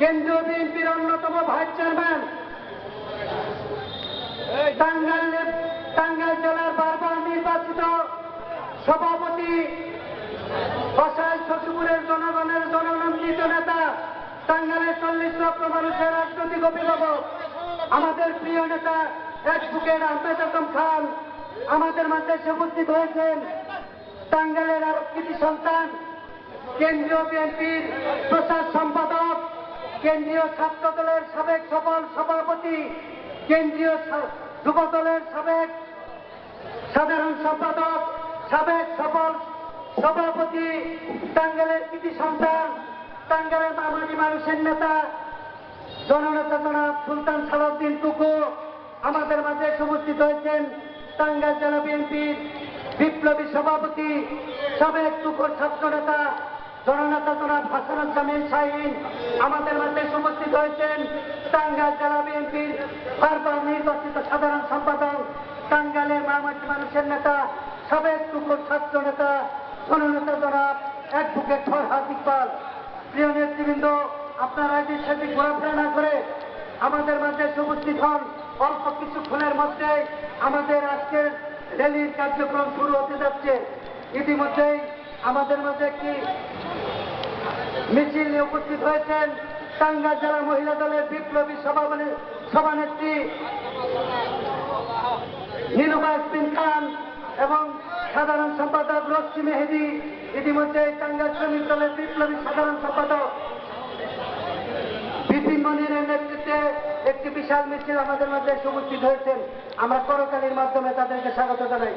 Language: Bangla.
কেন্দ্রীয় বিএনপির অন্যতম ভাইস চেয়ারম্যান। টাঙ্গাইল টাঙ্গাইল জেলার বারবার নির্বাচিত সভাপতি ফসাইল শশীপুরের জনগণের জননন্দিত নেতা টাঙ্গাইলের চল্লিশ লক্ষ মানুষের রাজনৈতিক অভিভাবক। আমাদের প্রিয় নেতা অ্যাডভোকেট আহমেদ আজম খান আমাদের মাঝে উপস্থিত হয়েছেন টাঙ্গাইলের আর কৃতি সন্তান কেন্দ্রীয় বিএনপির প্রচার সম্পাদক কেন্দ্রীয় ছাত্র দলের সাবেক সফল সভাপতি, কেন্দ্রীয় যুব দলের সাবেক সাধারণ সম্পাদক, সাবেক সফল সভাপতি টাঙ্গালের কৃতি সন্তান টাঙ্গালের মামানি মানুষের নেতা, জননেতা জনাব সুলতান সালাউদ্দিন টুকু আমাদের মাঝে উপস্থিত হয়েছেন টাঙ্গাইল জেলা বিএনপির বিপ্লবী সভাপতি, সাবেক টুকুর ছাত্র নেতা জননেতা জনাব হাসান জামিল শাহিন আমাদের এসে উপস্থিত হয়েছেন টাঙ্গাইল জেলা বিএনপির বারবার নির্বাচিত সাধারণ সম্পাদক, টাঙ্গাইলের মামাটি মানুষের নেতা, সাবেক টুকুর ছাত্র নেতা, জননেতা জনাব অ্যাডভোকেট ফরহাদ ইকবাল। প্রিয় নেতৃবৃন্দ, আপনারা যে সেটি ঘোরাফেরা করে আমাদের এসে উপস্থিত হন, অল্প কিছুক্ষণের মধ্যে আমাদের আজকের র্যালির কার্যক্রম শুরু হতে যাচ্ছে। ইতিমধ্যেই আমাদের মাঝে একটি মিছিল নিয়ে উপস্থিত হয়েছেন টাঙ্গা জেলা মহিলা দলের বিপ্লবী সভাপতি, সভানেত্রী নীলুমা ইসমিন খান এবং সাধারণ সম্পাদক রশ্মি মেহেদি। ইতিমধ্যে টাঙ্গা শ্রমিক দলের বিপ্লবী সাধারণ সম্পাদক বিপিন মনিরের নেতৃত্বে একটি বিশাল মিছিল আমাদের মধ্যে উপস্থিত হয়েছেন। আমরা করতালির মাধ্যমে তাদেরকে স্বাগত জানাই।